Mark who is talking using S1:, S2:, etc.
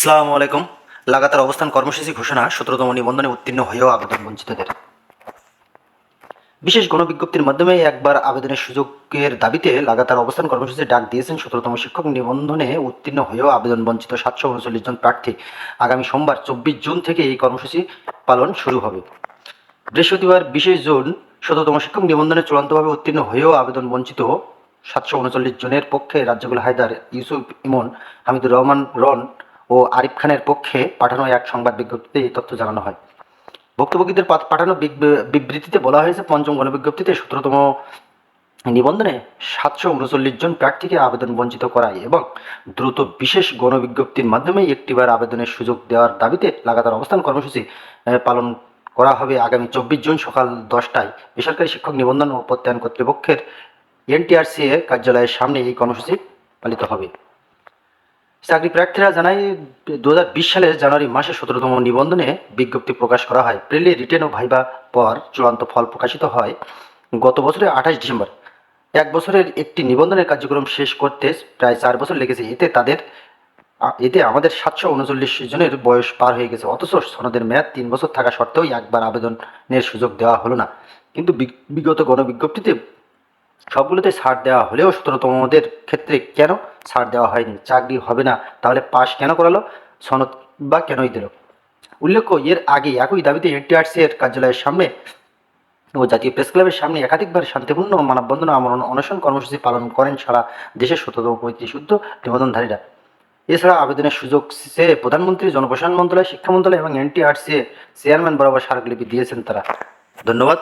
S1: সালামু আলাইকুম। লাগাতার অবস্থান কর্মসূচি ঘোষণা সতেরোতম নিবন্ধনে উত্তীর্ণ হয়েও আবেদন বঞ্চিতদের। বিশেষ গণবিজ্ঞপ্তির মাধ্যমে একবার আবেদনের সুযোগের দাবিতে লাগাতার অবস্থান কর্মসূচি ডাক দিয়েছেন সতেরোতম শিক্ষক নিবন্ধনে উত্তীর্ণ হয়েও আবেদন বঞ্চিত সাতশো উনচল্লিশ জন প্রার্থী। আগামী সোমবার চব্বিশ জুন থেকে এই কর্মসূচি পালন শুরু হবে। বৃহস্পতিবার বিশেষ জুন শততম শিক্ষক নিবন্ধনে চূড়ান্তভাবে উত্তীর্ণ হয়েও আবেদন বঞ্চিত সাতশো উনচল্লিশ জনের পক্ষে রাজ্যগুল হায়দার ইউসুফ ইমন হামিদুর রহমান রন ও আরিফ খানের পক্ষে পাঠানো এক সংবাদ বিজ্ঞপ্তিতে এই তথ্য জানানো হয়। ভুক্তভোগীদের পাঠ- পাঠানো বিবৃতিতে বলা হয়েছে, পঞ্চম গণবিজ্ঞপ্তিতে সতেরোতম নিবন্ধনে সাতশো উনচল্লিশ জন প্রার্থীকে আবেদন বঞ্চিত করায় এবং দ্রুত বিশেষ গণবিজ্ঞপ্তির মাধ্যমে একটিবার আবেদনের সুযোগ দেওয়ার দাবিতে লাগাতার অবস্থান কর্মসূচি পালন করা হবে আগামী চব্বিশ জুন সকাল দশটায়। বেসরকারি শিক্ষক নিবন্ধন ও প্রত্যয়ন কর্তৃপক্ষের এনটিআরসি এর কার্যালয়ের সামনে এই কর্মসূচি পালিত হবে। চাকরি প্রার্থীরা জানায় দু সালের জানুয়ারি মাসে সতেরোতম নিবন্ধনে বিজ্ঞপ্তি প্রকাশ করা হয়। প্রিলি, রিটেন ও ভাইবা পর চূড়ান্ত ফল প্রকাশিত হয় গত বছরের আঠাশ ডিসেম্বর। এক বছরের একটি নিবন্ধনের কার্যক্রম শেষ করতে প্রায় চার বছর লেগেছে। এতে তাদের, এতে আমাদের সাতশো উনচল্লিশ জনের বয়স পার হয়ে গেছে। অথচ সনদের মেয়াদ তিন বছর থাকা সত্ত্বেও একবার আবেদনের সুযোগ দেওয়া হলো না। কিন্তু বিগ- বিগত গণবিজ্ঞপ্তিতে সবগুলোতে ছাড় দেওয়া হলেও সতেরোতমদের ক্ষেত্রে কেন ছাড় দেওয়া হয়নি? চাকরি হবে না। তাহলে পাশ কেন করালো? সনদ বা কেনই দিল? উল্লেখ্য, এর আগে একই দাবিতে এনটিআরসি এর কার্যালয়ের সামনে ও জাতীয় প্রেস ক্লাবের সামনে একাধিকবার শান্তিপূর্ণ মানববন্ধন আমরণ অনশন কর্মসূচি পালন করেন সারা দেশের শততম পঁয়ত্রিশ শুদ্ধ নিবন্ধনধারীরা। এছাড়া আবেদনের সুযোগ চেয়ে প্রধানমন্ত্রী, জনপ্রশাসন মন্ত্রণালয়, শিক্ষা মন্ত্রণালয় এবং এনটিআরসি চেয়ারম্যান বরাবর স্মারকলিপি দিয়েছেন তারা। ধন্যবাদ।